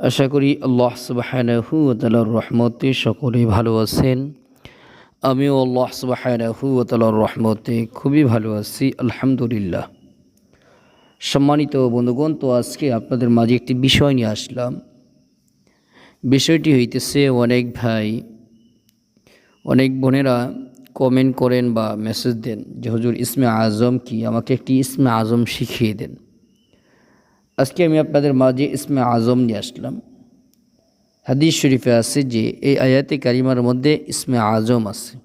আশা করি আল্লাহ সুবাহানহু তালার রহমতে সকলে ভালো আছেন। আমিও আল্লাহ সুবাহানহু তালার রহমতে খুবই ভালো আছি, আলহামদুলিল্লাহ। সম্মানিত বন্ধুগণ, তো আজকে আপনাদের মাঝে একটি বিষয় নিয়ে আসলাম। বিষয়টি হইতেছে অনেক ভাই, অনেক বোনেরা কমেন্ট করেন বা মেসেজ দেন যে, হুজুর, ইসমে আজম কি? আমাকে একটি ইসমে আজম শিখিয়ে দেন। আজকে আমি আপনাদের মাঝে ইসমে আজম নিয়ে আসলাম। হাদিস শরীফে আছে যে এই আয়াতে কারিমার মধ্যে ইসমে আজম আছে।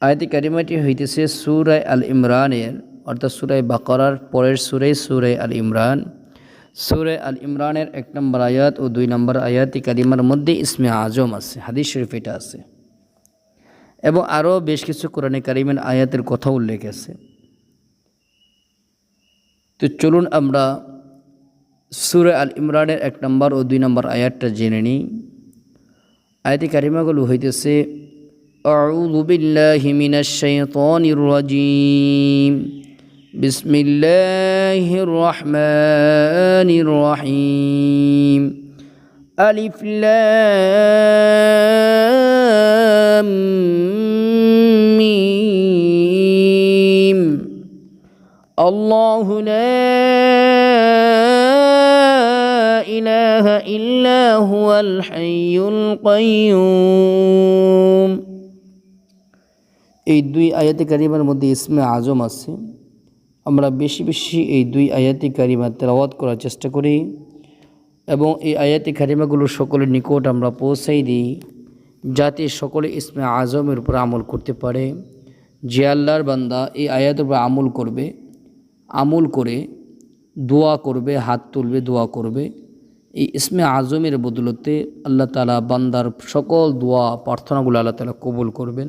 আয়াতে কারিমাটি হইতেছে সুরায় আল ইমরানের, অর্থাৎ সুরায় বাকরার পরের সুরে সুরায় আল ইমরান। সুরায় আল ইমরানের এক নম্বর আয়াত ও দুই নম্বর আয়াতি কারিমার মধ্যে ইসমে আজম আছে, হাদিস শরীফ এটা আছে। এবং আরও বেশ কিছু কোরআনে কারিমের আয়াতের কথা উল্লেখ আছে। তো চলুন আমরা সুরে আল ইমরানের এক নম্বর ও দুই নম্বর আয়াতটা জেনে নিই আয়াতি কারিমাগুলো হইতেছে أعوذ بالله من الشيطان الرجيم بسم الله الرحمن الرحيم ألف لام الله لا إله إلا هو الحي القيوم এই দুই আয়াতি কারিমার মধ্যে ইসমে আজম আছে আমরা বেশি বেশি এই দুই আয়াতি কারিমা তেলাওয়াত করার চেষ্টা করি এবং এই আয়াতি কারিমাগুলো সকলের নিকট আমরা পৌঁছাই দিই যাতে সকলে ইসমে আজমের উপর আমল করতে পারে যে আল্লাহর বান্দা এই আয়াতের উপর আমল করবে আমল করে দোয়া করবে, হাত তুলবে, দোয়া করবে। এই ইসমে আজমের বদলতে আল্লাহ তালা বান্দার সকল দোয়া, প্রার্থনাগুলো আল্লাহ তালা কবুল করবেন।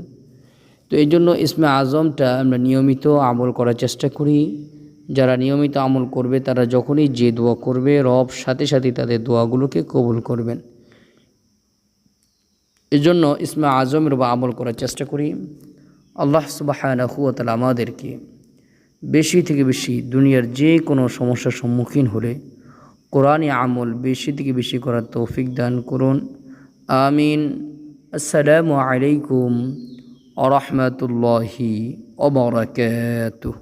তো এই জন্য ইসমে আজমটা আমরা নিয়মিত আমল করার চেষ্টা করি। যারা নিয়মিত আমল করবে, তারা যখনই যে দোয়া করবে, রব সাথে সাথে তাদের দোয়াগুলোকে কবুল করবেন। এই জন্য ইসমে আজমের বা আমল করার চেষ্টা করি। আল্লাহ সুবাহ আমাদেরকে বেশি থেকে বেশি দুনিয়ার যে কোনো সমস্যার সম্মুখীন হলে কোরআনে আমল বেশি থেকে বেশি করার তৌফিক দান করুন। আমিন। আসসালামু আলাইকুম আরহামতুল্লাহি অবরাকাতুহ